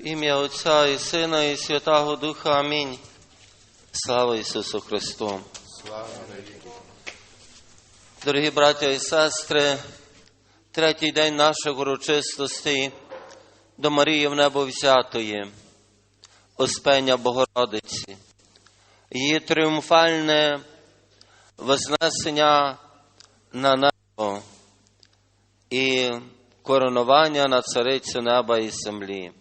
Ім'я Отця і Сина, і Святого Духа. Амінь. Слава Ісусу Христу. Дорогі браття і сестри, третій день наших урочистостей до Марії в небо взятої, Успення Богородиці, її тріумфальне вознесення на небо і коронування на царицю неба і землі.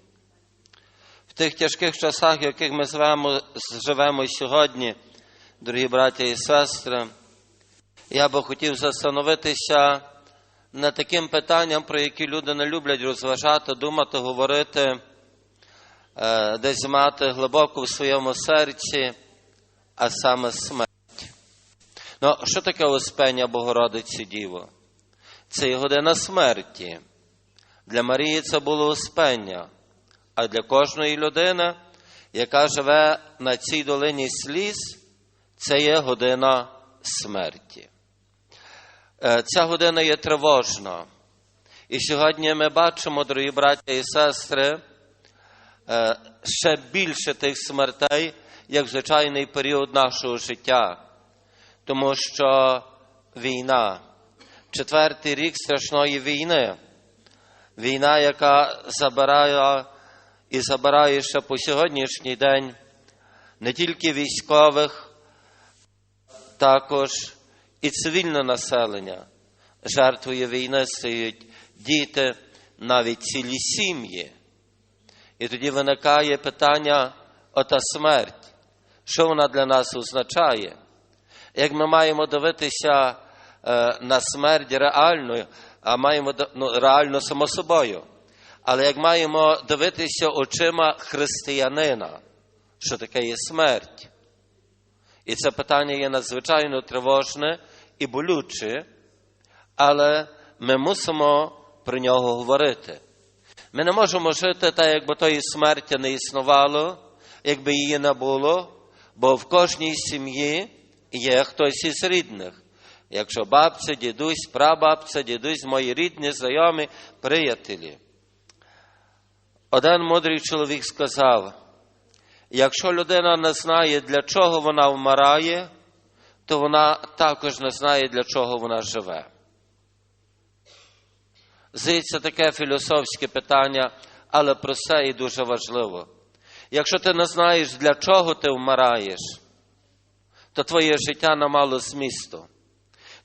Тих тяжких часах, в яких ми живемо, живемо сьогодні, дорогі браття і сестри, я би хотів застановитися над таким питанням, про які люди не люблять розважати, думати, говорити, е, десь мати глибоко в своєму серці, а саме смерть. Ну, що таке Успення Богородиці Діво? Це є година смерті. Для Марії це було успення, а для кожної людини, яка живе на цій долині сліз, це є година смерті. Е, Ця година є тривожна. І сьогодні ми бачимо, дорогі браття і сестри, е, ще більше тих смертей, як звичайний період нашого життя. Тому що війна, четвертий рік страшної війни, війна, яка забирає і забирає ще по сьогоднішній день не тільки військових, також і цивільне населення. Жертвою війни стають діти, навіть цілі сім'ї. І тоді виникає питання ота смерть, що вона для нас означає? Як ми маємо дивитися е, на смерть реально, а маємо ну, реально само собою. Але як маємо дивитися очима християнина, що таке є смерть? І це питання є надзвичайно тривожне і болюче, але ми мусимо про нього говорити. Ми не можемо жити так, якби тої смерті не існувало, якби її не було, бо в кожній сім'ї є хтось із рідних. Якщо бабця, дідусь, прабабця, дідусь, мої рідні, знайомі, приятелі. Один мудрий чоловік сказав, якщо людина не знає, для чого вона вмирає, то вона також не знає, для чого вона живе. Здається, таке філософське питання, але просте і дуже важливо. Якщо ти не знаєш, для чого ти вмираєш, то твоє життя не мало змісту,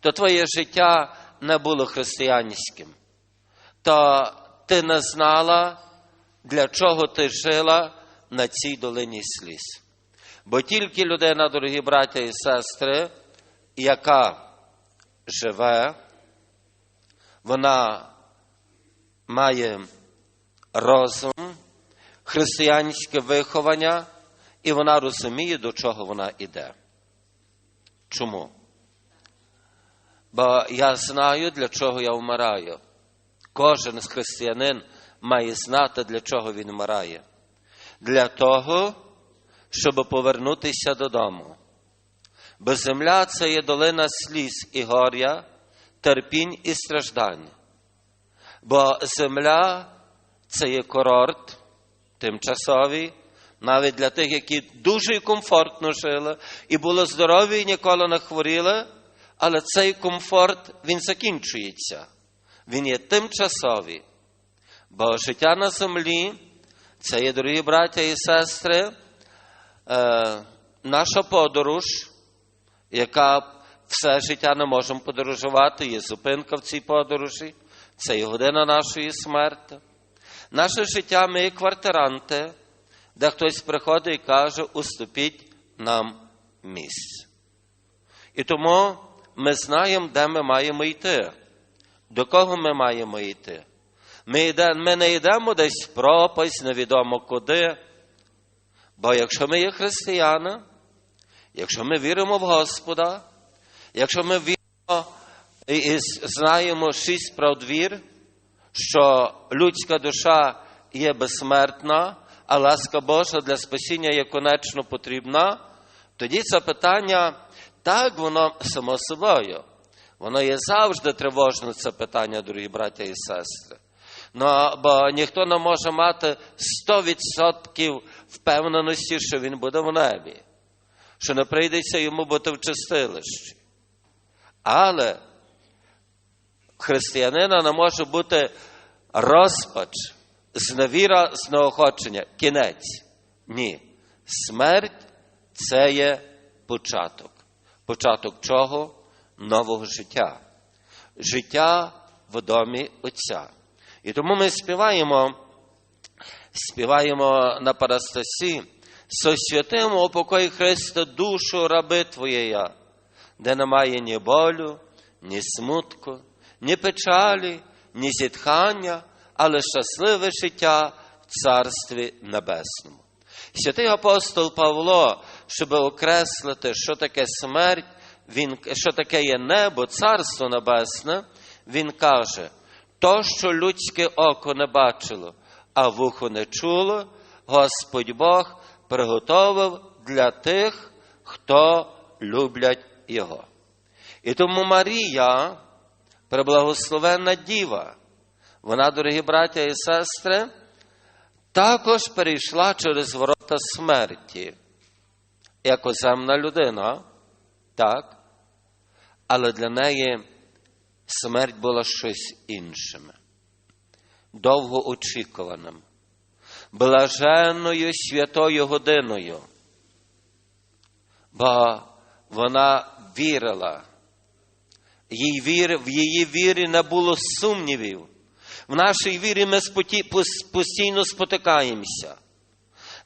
то твоє життя не було християнським, то ти не знала, для чого ти жила на цій долині сліз. Бо тільки людина, дорогі браття і сестри, яка живе, вона має розум, християнське виховання, і вона розуміє, до чого вона йде. Чому? Бо я знаю, для чого я вмираю. Кожен з християнин має знати, для чого він вмирає. Для того, щоб повернутися додому. Бо земля це є долина сліз і горя, терпінь і страждань. Бо земля це є курорт тимчасовий, навіть для тих, які дуже комфортно жили і були здорові і ніколи не хворіли, але цей комфорт він закінчується. Він є тимчасовий. Бо життя на землі це є, дорогі браття і сестри, е, наша подорож, яка все життя не можемо подорожувати, є зупинка в цій подорожі, це є година нашої смерті. Наше життя ми є квартиранти, де хтось приходить і каже, уступіть нам місце. І тому ми знаємо, де ми маємо йти, до кого ми маємо йти. Ми, не йдемо десь в пропасть, невідомо куди. Бо якщо ми є християни, якщо ми віримо в Господа, якщо ми віримо і знаємо шість правдвір, що людська душа є безсмертна, а ласка Божа для спасіння є конечно потрібна, тоді це питання так воно само собою. Воно є завжди тривожне, це питання, дорогі браття і сестри. Ну, бо ніхто не може мати 100% впевненості, що він буде в небі, що не прийдеться йому бути в чистилищі. Але християнина не може бути розпач, зневіра, знеохочення, кінець. Ні. Смерть це є початок. Початок чого? Нового життя. Життя в домі Отця. І тому ми співаємо, співаємо на парастасі, со святим упокой Христа душу раби Твоєя, де немає ні болю, ні смутку, ні печалі, ні зітхання, але щасливе життя в Царстві Небесному. Святий апостол Павло, щоб окреслити, що таке смерть, він, що таке є небо, Царство Небесне, він каже, то, що людське око не бачило, а вухо не чуло, Господь Бог приготовив для тих, хто люблять Його. І тому Марія, преблагословенна діва, вона, дорогі браття і сестри, також перейшла через ворота смерті, як оземна людина, так? Але для неї смерть була щось іншим, довго очікуваним, блаженною святою годиною, бо вона вірила. Їй віри, в її вірі не було сумнівів. В нашій вірі ми постійно спотикаємося.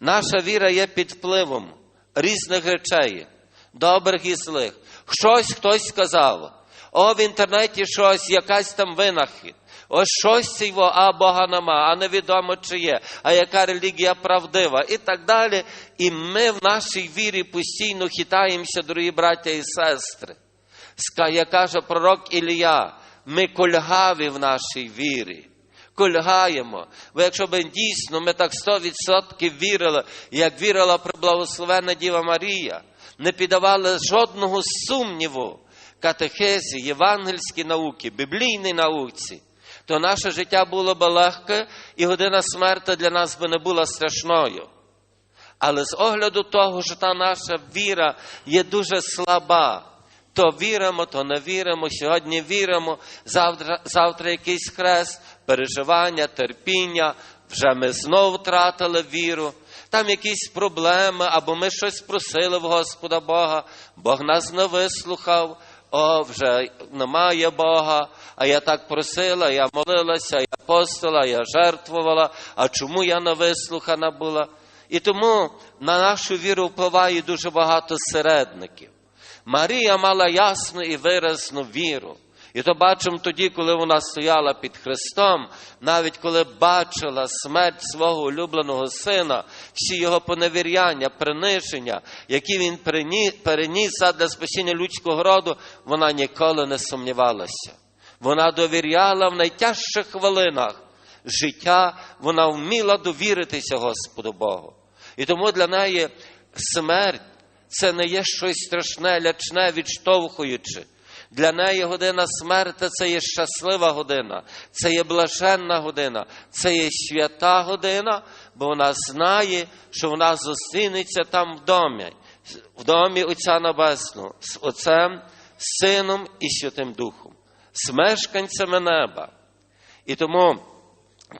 Наша віра є під впливом різних речей, добрих і злих. Щось хтось сказав. О, в інтернеті щось, якась там винахід. Ось щось цього, а Бога нема, а невідомо чи є, а яка релігія правдива, і так далі. І ми в нашій вірі постійно хитаємося, дорогі браття і сестри. Як каже пророк Ілія, ми кульгаві в нашій вірі. Кульгаємо. Бо якщо б дійсно ми так 100% вірили, як вірила преблагословенна Діва Марія, не піддавали жодного сумніву катехезі, євангельській науки, біблійній науці, то наше життя було б легке, і година смерти для нас би не була страшною. Але з огляду того, що та наша віра є дуже слаба, то віримо, то не віримо, сьогодні віримо, завтра, завтра якийсь хрест, переживання, терпіння, вже ми знов втратили віру. Там якісь проблеми, або ми щось просили в Господа Бога, Бог нас не вислухав, о, вже немає Бога, а я так просила, я молилася, я постила, я жертвувала, а чому я не вислухана була? І тому на нашу віру впливає дуже багато середників. Марія мала ясну і виразну віру. І то бачимо тоді, коли вона стояла під Христом, навіть коли бачила смерть свого улюбленого сина, всі його поневіряння, приниження, які він переніс для спасіння людського роду, вона ніколи не сумнівалася. Вона довіряла в найтяжчих хвилинах життя, вона вміла довіритися Господу Богу. І тому для неї смерть це не є щось страшне, лячне, відштовхуючи. Для неї година смерти це є щаслива година, це є блаженна година, це є свята година, бо вона знає, що вона зустрінеться там в домі, в домі Отця Небесного, з Отцем, Сином і Святим Духом, з мешканцями неба. І тому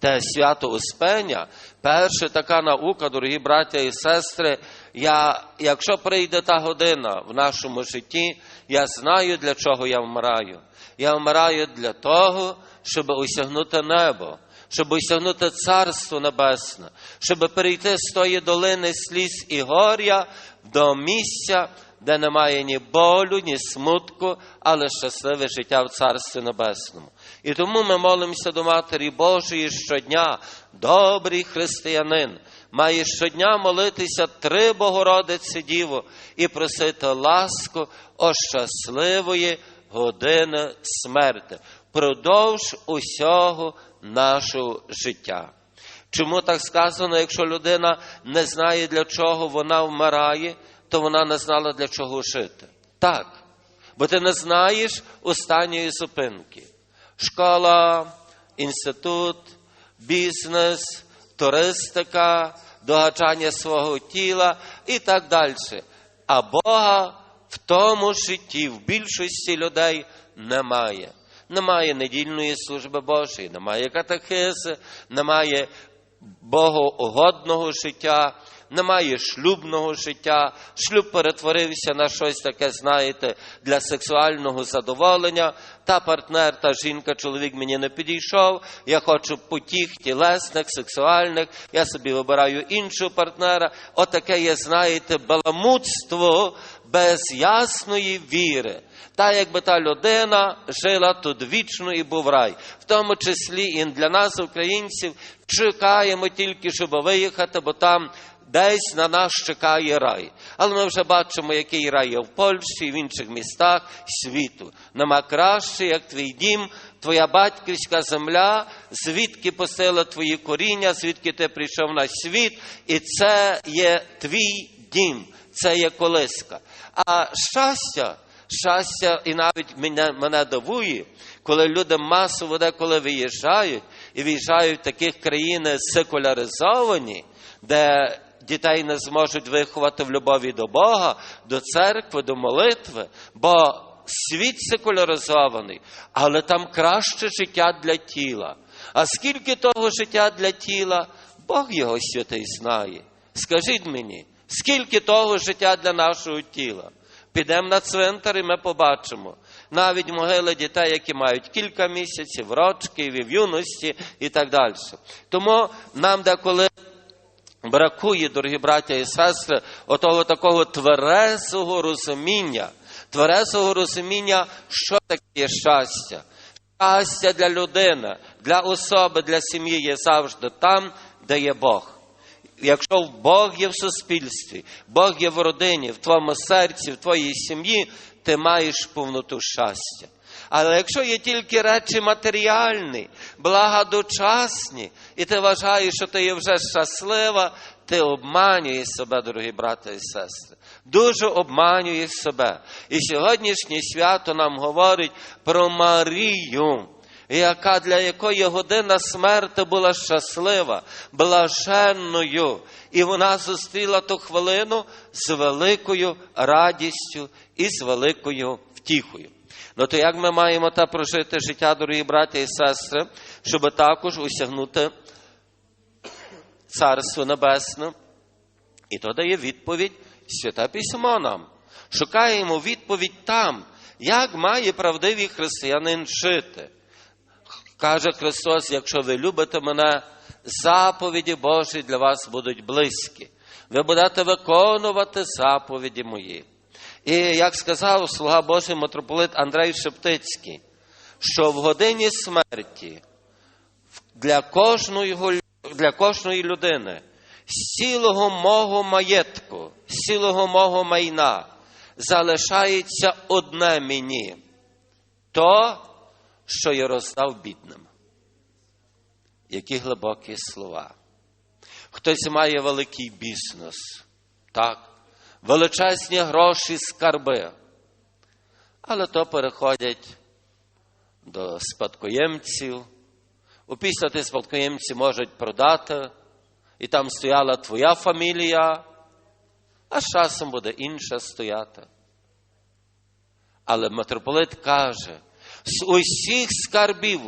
те свято Успення, перша така наука, дорогі браття і сестри, я, якщо прийде та година в нашому житті, я знаю, для чого я вмираю. Я вмираю для того, щоб осягнути небо, щоб осягнути Царство Небесне, щоб перейти з тої долини сліз і горя до місця, де немає ні болю, ні смутку, але щасливе життя в Царстві Небесному. І тому ми молимося до Матері Божої щодня, добрий християнин, має щодня молитися три Богородиці Діво і просити ласку о щасливої години смерти, продовж усього нашого життя. Чому так сказано, якщо людина не знає, для чого вона вмирає, то вона не знала, для чого жити. Так. Бо ти не знаєш останньої зупинки. Школа, інститут, бізнес, туристика, догачання свого тіла і так далі. А Бога в тому житті, в більшості людей немає. Немає недільної служби Божої, немає катехизи, немає богоугодного життя, немає шлюбного життя. Шлюб перетворився на щось таке, знаєте, для сексуального задоволення. Та партнер, та жінка, чоловік мені не підійшов. Я хочу потіх тілесних, сексуальних. Я собі вибираю іншого партнера. Отаке є, знаєте, баламутство без ясної віри. Та якби та людина жила тут вічно і був рай. В тому числі і для нас, українців, чекаємо тільки, щоб виїхати, бо там десь на нас чекає рай. Але ми вже бачимо, який рай є в Польщі і в інших містах світу. Нема краще, як твій дім, твоя батьківська земля, звідки посила твої коріння, звідки ти прийшов на світ, і це є твій дім, це є колиска. А щастя, щастя, і навіть мене, мене дивує, коли люди масово деколи виїжджають і виїжджають в таких країн секуляризовані, де дітей не зможуть виховати в любові до Бога, до церкви, до молитви, бо світ секуляризований, але там краще життя для тіла. А скільки того життя для тіла, Бог його святий знає. Скажіть мені, скільки того життя для нашого тіла? Підемо на цвинтар і ми побачимо. Навіть могили дітей, які мають кілька місяців, рочки, в юності і так далі. Тому нам деколи бракує, дорогі браття і сестри, отого такого тверезого розуміння, тверезого розуміння, що таке є щастя. Щастя для людини, для особи, для сім'ї є завжди там, де є Бог. Якщо Бог є в суспільстві, Бог є в родині, в твоєму серці, в твоїй сім'ї, ти маєш повноту щастя. Але якщо є тільки речі матеріальні, благодочасні, і ти вважаєш, що ти є вже щаслива, ти обманюєш себе, дорогі брати і сестри. Дуже обманюєш себе. І сьогоднішнє свято нам говорить про Марію, яка для якої година смерти була щаслива, блаженною. І вона зустріла ту хвилину з великою радістю і з великою втіхою. Ну то як ми маємо та прожити життя, дорогі браті і сестри, щоб також осягнути Царство Небесне? І то дає відповідь Святе Письмо нам. Шукаємо відповідь там, як має правдивий християнин жити. Каже Христос, якщо ви любите мене, заповіді Божі для вас будуть близькі. Ви будете виконувати заповіді мої. І як сказав слуга Божий митрополит Андрей Шептицький, що в годині смерті для кожної, для кожної людини з цілого мого маєтку, з цілого мого майна залишається одне мені то, що я роздав бідним. Які глибокі слова. Хтось має великий бізнес, так, величезні гроші, скарби, але то переходять до спадкоємців. Опісля ті спадкоємці можуть продати, і там стояла твоя фамілія, а з часом буде інша стояти. Але митрополит каже, з усіх скарбів,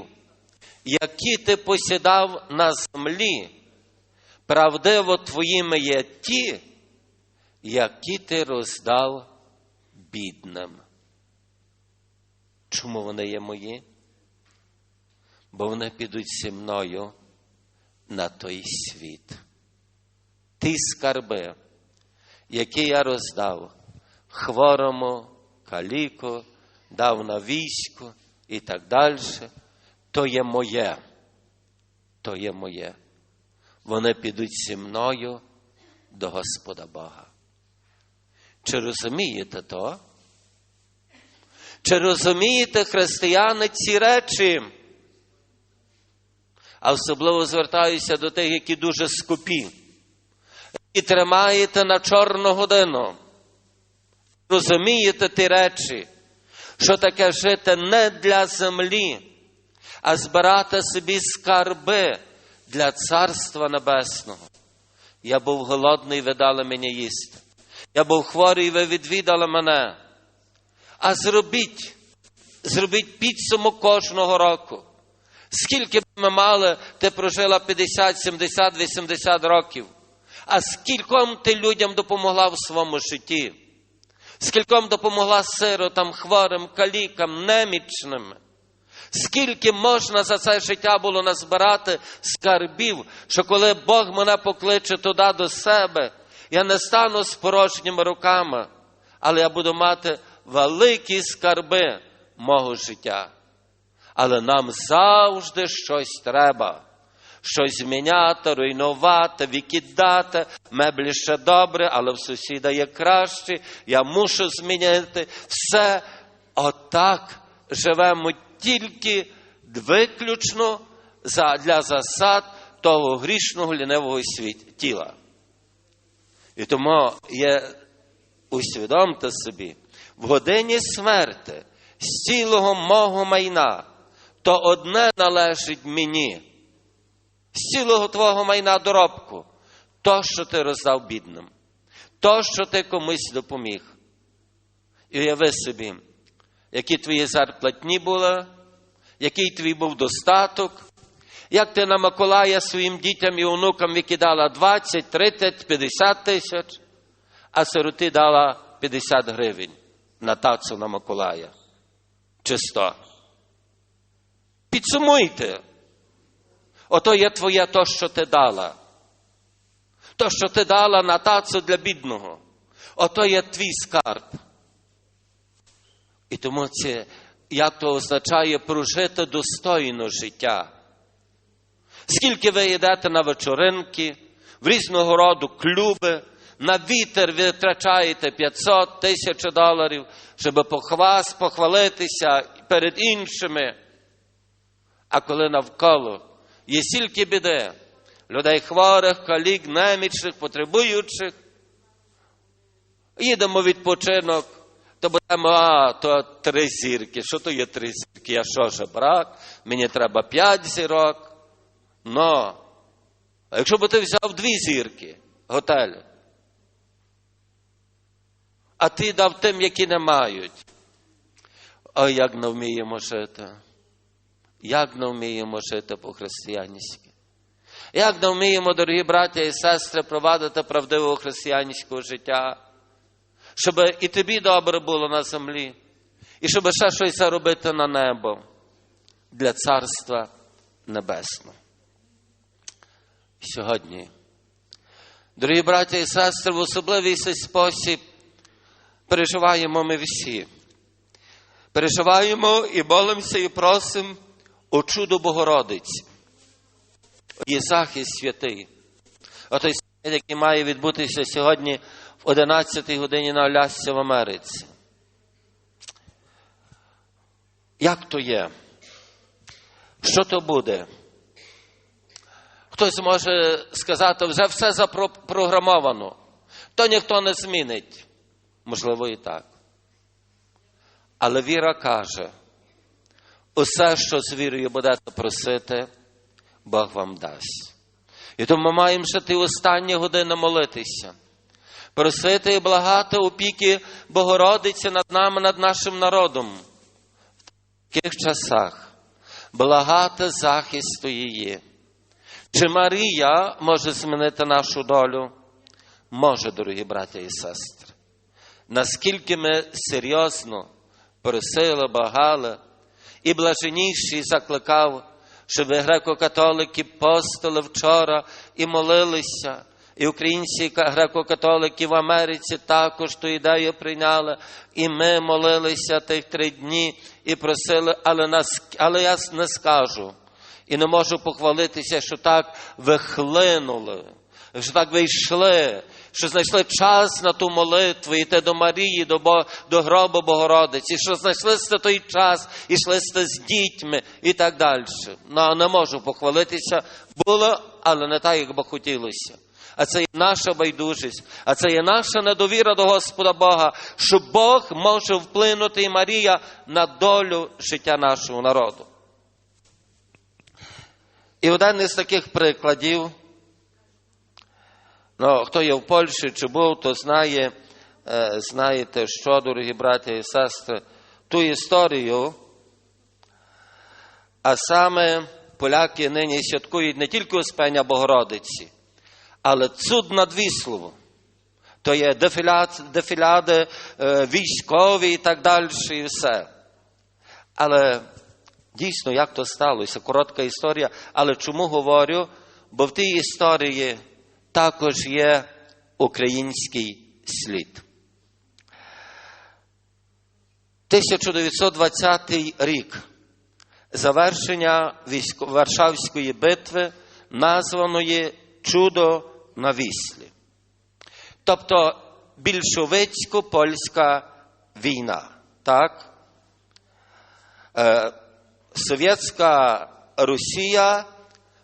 які ти посідав на землі, правдиво твоїми є ті, які ти роздав бідним. Чому вони є мої? Бо вони підуть зі мною на той світ. Ті скарби, які я роздав хворому, каліку, дав на військо і так далі, то є моє, то є моє. Вони підуть зі мною до Господа Бога. Чи розумієте то? Чи розумієте, християни, ці речі? А особливо звертаюся до тих, які дуже скупі, і тримаєте на чорну годину. Розумієте ті речі, що таке жити не для землі, а збирати собі скарби для Царства Небесного. Я був голодний, ви дали мені їсти. Я був хворий, ви відвідали мене. А зробіть, зробіть підсумок кожного року. Скільки б ми мали, ти прожила 50, 70, 80 років. А скільком ти людям допомогла в своєму житті? Скільком допомогла сиротам, хворим, калікам, немічним? Скільки можна за це життя було назбирати скарбів, що коли Бог мене покличе туди до себе, я не стану з порожніми руками, але я буду мати великі скарби мого життя. Але нам завжди щось треба. Щось зміняти, руйнувати, викидати, меблі ще добре, але в сусіда є краще, я мушу змінити. Все отак живемо тільки виключно для засад того грішного лінивого світ, тіла. І тому є, усвідомте собі, в годині смерти з цілого мого майна, то одне належить мені, з цілого твого майна доробку, то, що ти роздав бідним, то, що ти комусь допоміг. І уяви собі, які твої зарплатні були, який твій був достаток, як ти на Миколая своїм дітям і онукам викидала 20, 30, 50 тисяч, а сироти дала 50 гривень на тацу на Миколая. Чи 100. Підсумуйте. Ото є твоє то, що ти дала. То, що ти дала на тацу для бідного. Ото є твій скарб. І тому це, як то означає прожити достойно життя. Скільки ви йдете на вечоринки, в різного роду клуби, на вітер витрачаєте 500 тисяч доларів, щоб похвас, похвалитися перед іншими. А коли навколо є стільки біди, людей хворих, калік, немічних, потребуючих, їдемо відпочинок, то будемо, а, то три зірки. Що то є три зірки? Я що же брак? Мені треба п'ять зірок. Но, а якщо б ти взяв дві зірки готелю, а ти дав тим, які не мають. Ой, як не вміємо жити. Як не вміємо жити по-християнськи. Як не вміємо, дорогі браття і сестри, провадити правдивого християнського життя, щоб і тобі добре було на землі, і щоб ще щось заробити на небо для Царства Небесного. Сьогодні, дорогі браття і сестри, в особливий спосіб переживаємо ми всі. Переживаємо і молимося, і просимо у чудо Богородиці. Є захист святий. Отой свят, який має відбутися сьогодні в 11 годині на Алясці в Америці. Як то є? Що то буде? Хтось може сказати, вже все запрограмовано, то ніхто не змінить. Можливо, і так. Але віра каже, усе, що з вірою будете просити, Бог вам дасть. І тому ми маємо ті останні години молитися, просити і благати опіки Богородиці над нами, над нашим народом. В таких часах благати захисту її. Чи Марія може змінити нашу долю? Може, дорогі браття і сестри. Наскільки ми серйозно просили, багали, і блаженніший закликав, щоб греко-католики постили вчора і молилися, і українці греко-католики в Америці також ту ідею прийняли, і ми молилися тих три дні і просили, але, нас, але я не скажу. І не можу похвалитися, що так вихлинули, що так вийшли, що знайшли час на ту молитву, йти до Марії, до, Бо, до гробу Богородиці, що знайшли сте той час, і йшли сте з дітьми і так далі. Ну, не можу похвалитися, було, але не так, як би хотілося. А це є наша байдужість, а це є наша недовіра до Господа Бога, що Бог може вплинути і Марія на долю життя нашого народу. І один із таких прикладів, ну, хто є в Польщі чи був, то знає, е, знаєте, що, дорогі браття і сестри, ту історію, а саме поляки нині святкують не тільки Успення Богородиці, але цуд над Віслову. То є дефіляд, дефіляди е, військові і так далі, і все. Але дійсно, як то сталося? Коротка історія. Але чому говорю? Бо в тій історії також є український слід. 1920 рік. Завершення Варшавської битви, названої Чудо на Віслі. Тобто більшовицько-польська війна. Так? Совєтська Росія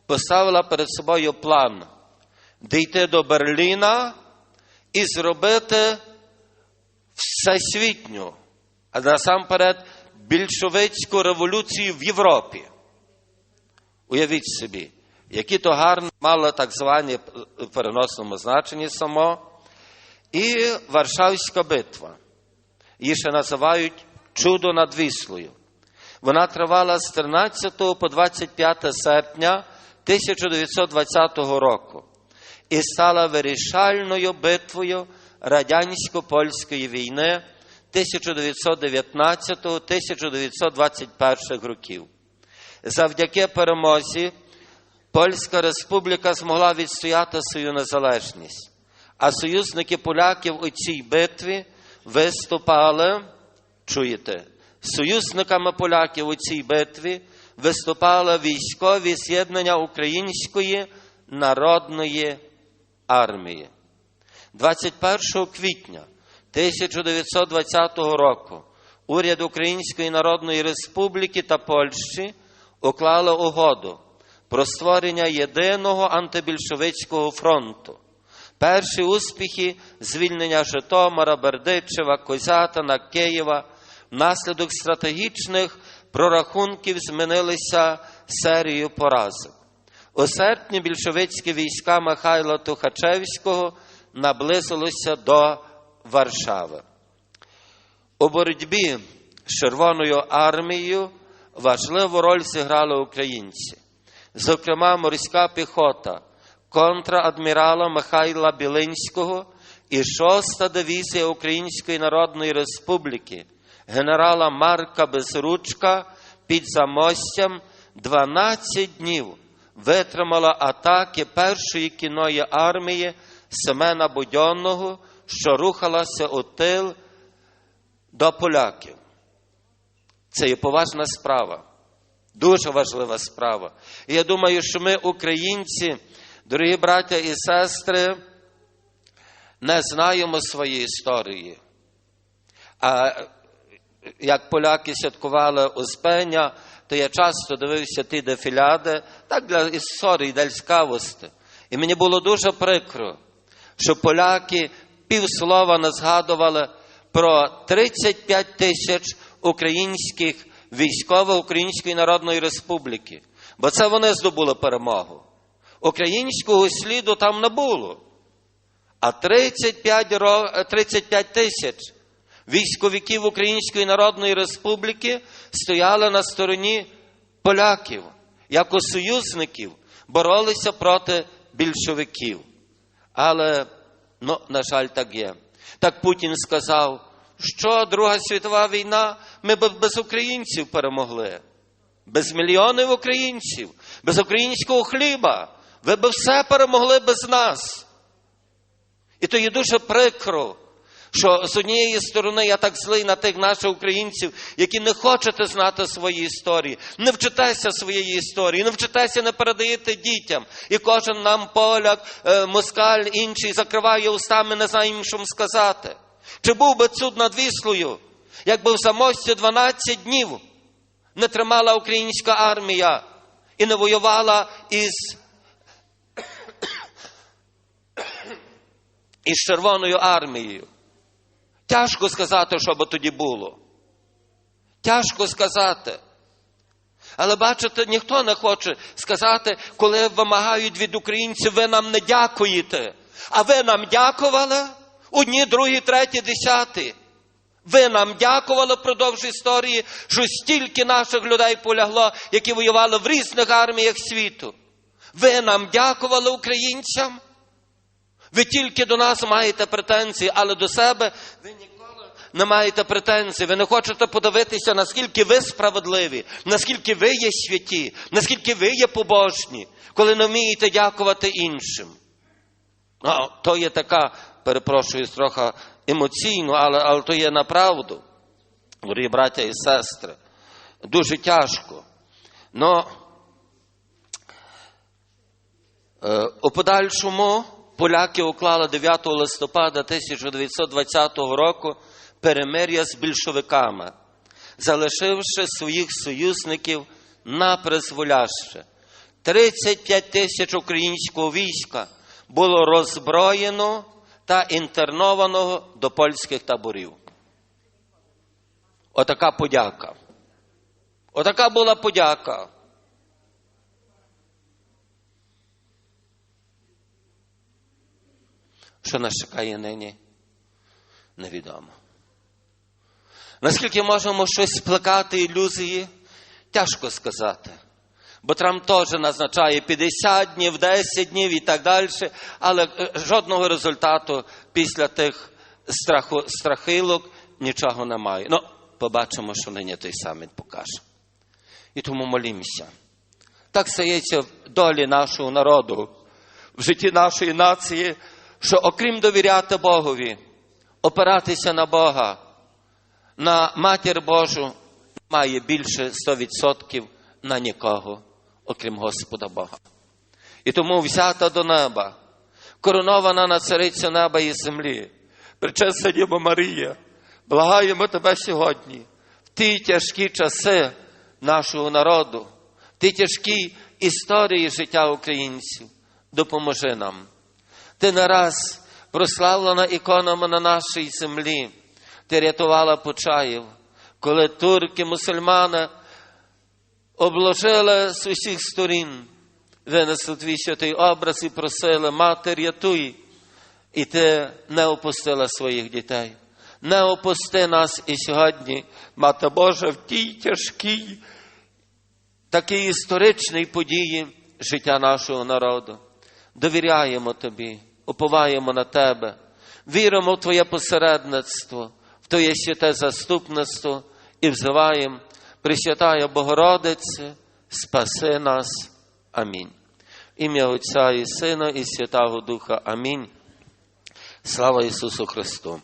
поставила перед собою план дійти до Берліна і зробити всесвітню, а насамперед більшовицьку революцію в Європі. Уявіть собі, які то гарно мали так звані в переносному значенні само, і Варшавська битва. Її ще називають Чудо над Віслою. Вона тривала з 13 по 25 серпня 1920 року і стала вирішальною битвою радянсько-польської війни 1919-1921 років. Завдяки перемозі Польська Республіка змогла відстояти свою незалежність, а союзники поляків у цій битві виступали, чуєте, союзниками поляків у цій битві виступали військові з'єднання Української народної армії. 21 квітня 1920 року уряд Української Народної Республіки та Польщі уклали угоду про створення єдиного антибільшовицького фронту. Перші успіхи звільнення Житомира, Бердичева, Козятина, Києва внаслідок стратегічних прорахунків змінилися серією поразок. У серпні більшовицькі війська Михайла Тухачевського наблизилися до Варшави. У боротьбі з Червоною армією важливу роль зіграли українці, зокрема, морська піхота контрадмірала Михайла Білинського і 6-та дивізія Української Народної Республіки генерала Марка Безручка під замостям 12 днів витримала атаки першої кіної армії Семена Будьонного, що рухалася у тил до поляків. Це є поважна справа, дуже важлива справа. І я думаю, що ми, українці, дорогі браття і сестри, не знаємо своєї історії. А як поляки святкували Успення, то я часто дивився ті дефіляди, так для історії, для цікавості. І мені було дуже прикро, що поляки півслова не згадували про 35 тисяч українських військових Української Народної Республіки. Бо це вони здобули перемогу. Українського сліду там не було. А 35, 35 тисяч військовиків Української Народної Республіки стояли на стороні поляків, як союзників, боролися проти більшовиків. Але, ну, на жаль, так є. Так Путін сказав, що Друга світова війна, ми б без українців перемогли, без мільйонів українців, без українського хліба. Ви б все перемогли без нас. І то є дуже прикро, що з однієї сторони я так злий на тих наших українців, які не хочете знати свої історії, не вчитеся своєї історії, не вчитеся, не передаєте дітям. І кожен нам поляк, е, москаль, інший закриває устами, не знає їм, що сказати. Чи був би цуд над Віслою, якби в замості 12 днів не тримала українська армія і не воювала із із Червоною армією. Тяжко сказати, що би тоді було. Тяжко сказати. Але бачите, ніхто не хоче сказати, коли вимагають від українців, ви нам не дякуєте. А ви нам дякували? Одні, другі, треті, десяті. Ви нам дякували впродовж історії, що стільки наших людей полягло, які воювали в різних арміях світу. Ви нам дякували українцям. Ви тільки до нас маєте претензії, але до себе ви ніколи не маєте претензій. Ви не хочете подивитися, наскільки ви справедливі, наскільки ви є святі, наскільки ви є побожні, коли не вмієте дякувати іншим. Ну, то є така, перепрошую, трохи емоційно, але, але то є направду, дорогі браття і сестри. Дуже тяжко. Но е, у подальшому поляки уклали 9 листопада 1920 року перемир'я з більшовиками, залишивши своїх союзників на призволяще. 35 тисяч українського війська було роззброєно та інтерновано до польських таборів. Отака подяка. Отака була подяка. Що нас чекає нині? Невідомо. Наскільки можемо щось сплекати ілюзії? Тяжко сказати. Бо Трамп теж назначає 50 днів, 10 днів і так далі, але е, жодного результату після тих страху, страхилок нічого немає. Ну, побачимо, що нині той саміт покаже. І тому молімося. Так стається в долі нашого народу, в житті нашої нації, що окрім довіряти Богові, опиратися на Бога, на матір Божу, має більше 100% на нікого, окрім Господа Бога. І тому взята до неба, коронована на царицю неба і землі, причесна Діва Марія, благаємо тебе сьогодні, в ті тяжкі часи нашого народу, в ті тяжкі історії життя українців, допоможи нам. Ти не раз прославлена іконами на нашій землі, ти рятувала Почаїв, коли турки, мусульмани обложили з усіх сторін, винесли твій святий образ і просили, мати, рятуй, і ти не опустила своїх дітей. Не опусти нас і сьогодні, Мати Божа, в тій тяжкій, такій історичній події життя нашого народу. Довіряємо тобі, уповаємо на тебе, віримо в Твоє посередництво, в Твоє святе заступництво і взиваємо, присвятає Богородице, спаси нас. Амінь. Ім'я Отця і Сина, і Святого Духа. Амінь. Слава Ісусу Христу!